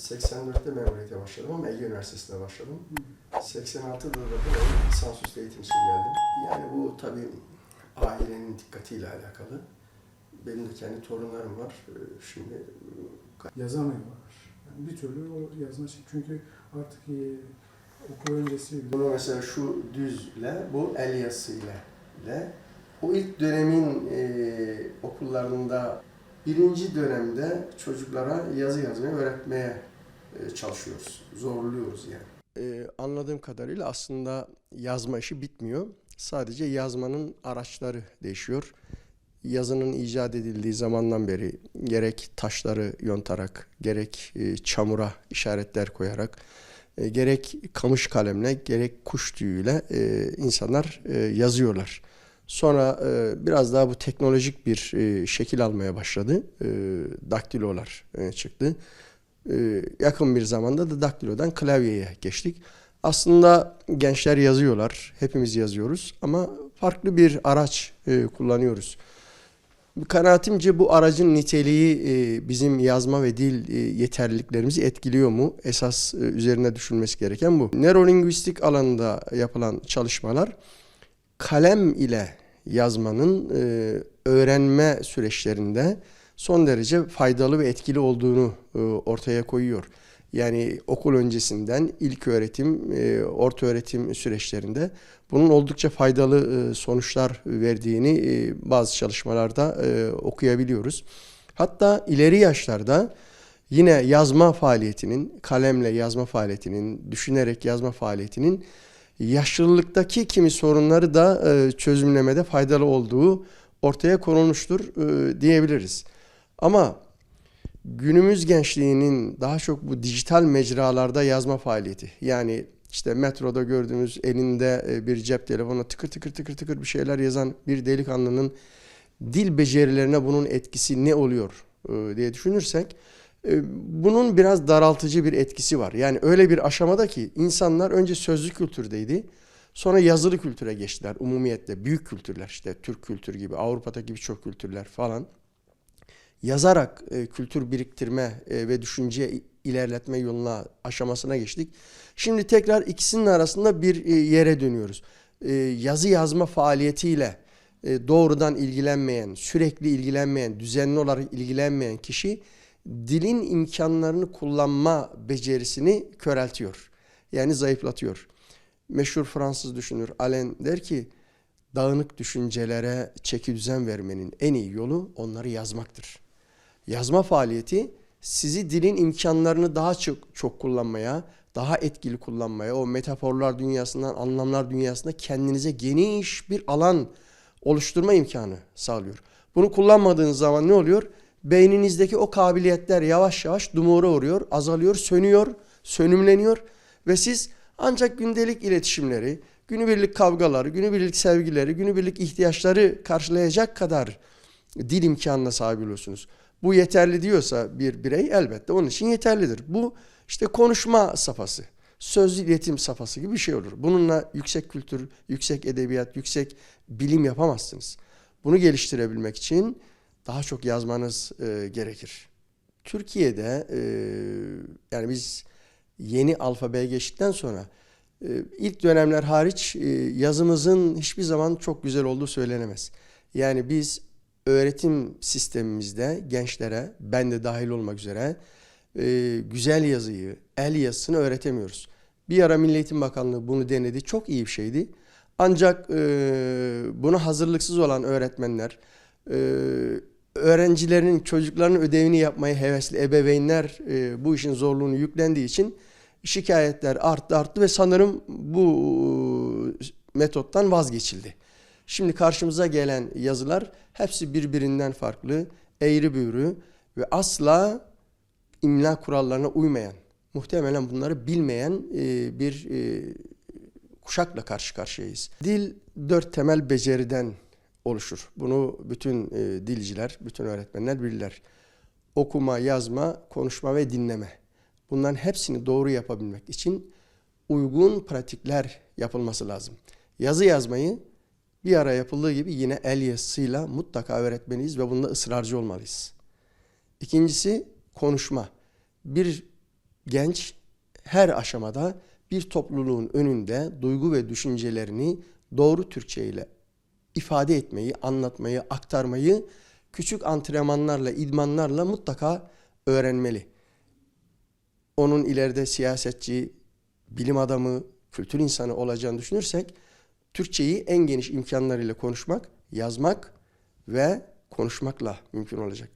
84'te memuriyete başladım ama Ege Üniversitesi'nde başladım. 86'da da buraya lisansüstü eğitim için geldim. Yani bu tabii ailenin dikkatiyle alakalı. Benim de kendi torunlarım var. Ee, Şimdi yazamıyorlar. Yani bir türlü o yazma şey. Çünkü artık e, okul öncesi bunu mesela şu düzle, bu el yazısıyla ile o ilk dönemin e, okullarında birinci dönemde çocuklara yazı yazmayı öğretmeye çalışıyoruz. Zorluyoruz yani. E, anladığım kadarıyla aslında yazma işi bitmiyor. Sadece yazmanın araçları değişiyor. Yazının icat edildiği zamandan beri gerek taşları yontarak, gerek e, çamura işaretler koyarak, e, gerek kamış kalemle, gerek kuş tüyüyle e, insanlar e, yazıyorlar. Sonra e, biraz daha bu teknolojik bir e, şekil almaya başladı. E, daktilolar e, çıktı. E, yakın bir zamanda da daktilodan klavyeye geçtik. Aslında gençler yazıyorlar, hepimiz yazıyoruz ama farklı bir araç e, kullanıyoruz. Kanaatimce bu aracın niteliği e, bizim yazma ve dil yeterliliklerimizi etkiliyor mu? Esas üzerine düşünmesi gereken bu. Nörolingüistik alanında yapılan çalışmalar kalem ile yazmanın öğrenme süreçlerinde son derece faydalı ve etkili olduğunu e, ortaya koyuyor. Yani okul öncesinden ilk öğretim, e, orta öğretim süreçlerinde bunun oldukça faydalı e, sonuçlar verdiğini bazı çalışmalarda okuyabiliyoruz. Hatta ileri yaşlarda yine yazma faaliyetinin, kalemle yazma faaliyetinin, düşünerek yazma faaliyetinin yaşlılıktaki kimi sorunları da çözümlemede faydalı olduğu ortaya konulmuştur diyebiliriz. Ama günümüz gençliğinin daha çok bu dijital mecralarda yazma faaliyeti. Yani işte metroda gördüğümüz elinde e, bir cep telefonu tıkır tıkır tıkır tıkır bir şeyler yazan bir delikanlının dil becerilerine bunun etkisi ne oluyor e, diye düşünürsek e, bunun biraz daraltıcı bir etkisi var. Yani öyle bir aşamada ki insanlar önce sözlü kültürdeydi. Sonra yazılı kültüre geçtiler umumiyetle. Büyük kültürler işte Türk kültürü gibi, Avrupa'daki birçok kültürler falan yazarak e, kültür biriktirme e, ve düşünce ilerletme yoluna aşamasına geçtik. Şimdi tekrar ikisinin arasında bir e, yere dönüyoruz. Yazı yazma faaliyetiyle doğrudan ilgilenmeyen, sürekli ilgilenmeyen, düzenli olarak ilgilenmeyen kişi dilin imkanlarını kullanma becerisini köreltiyor. Yani zayıflatıyor. Meşhur Fransız düşünür Alain der ki dağınık düşüncelere çeki düzen vermenin en iyi yolu onları yazmaktır. Yazma faaliyeti sizi dilin imkanlarını daha çok, çok kullanmaya, daha etkili kullanmaya, o metaforlar dünyasından, anlamlar dünyasında kendinize geniş bir alan oluşturma imkanı sağlıyor. Bunu kullanmadığınız zaman ne oluyor? Beyninizdeki o kabiliyetler yavaş yavaş dumura uğruyor, azalıyor, sönüyor, sönümleniyor ve siz ancak gündelik iletişimleri, günübirlik kavgaları, günübirlik sevgileri, günübirlik ihtiyaçları karşılayacak kadar dil imkanına sahip oluyorsunuz. Bu yeterli diyorsa bir birey elbette onun için yeterlidir. Bu işte konuşma safhası, sözlü iletim safhası gibi bir şey olur. Bununla yüksek kültür, yüksek edebiyat, yüksek bilim yapamazsınız. Bunu geliştirebilmek için daha çok yazmanız e, gerekir. Türkiye'de e, yani biz yeni alfabeye geçtikten sonra e, ilk dönemler hariç e, yazımızın hiçbir zaman çok güzel olduğu söylenemez. Yani biz öğretim sistemimizde gençlere, ben de dahil olmak üzere e, güzel yazıyı, el yazısını öğretemiyoruz. Bir ara Milli Eğitim Bakanlığı bunu denedi. Çok iyi bir şeydi. Ancak e, buna hazırlıksız olan öğretmenler, e, öğrencilerinin, çocuklarının ödevini yapmaya hevesli ebeveynler e, bu işin zorluğunu yüklendiği için şikayetler arttı arttı ve sanırım bu metottan vazgeçildi. Şimdi karşımıza gelen yazılar hepsi birbirinden farklı, eğri büğrü ve asla imla kurallarına uymayan, muhtemelen bunları bilmeyen e, bir e, kuşakla karşı karşıyayız. Dil dört temel beceriden oluşur. Bunu bütün e, dilciler, bütün öğretmenler bilirler. Okuma, yazma, konuşma ve dinleme. Bunların hepsini doğru yapabilmek için uygun pratikler yapılması lazım. Yazı yazmayı bir ara yapıldığı gibi yine el yazısıyla mutlaka öğretmeliyiz ve bunda ısrarcı olmalıyız. İkincisi konuşma. Bir genç her aşamada bir topluluğun önünde duygu ve düşüncelerini doğru Türkçe ile ifade etmeyi, anlatmayı, aktarmayı küçük antrenmanlarla, idmanlarla mutlaka öğrenmeli. Onun ileride siyasetçi, bilim adamı, kültür insanı olacağını düşünürsek Türkçeyi en geniş imkanlarıyla konuşmak, yazmak ve konuşmakla mümkün olacak.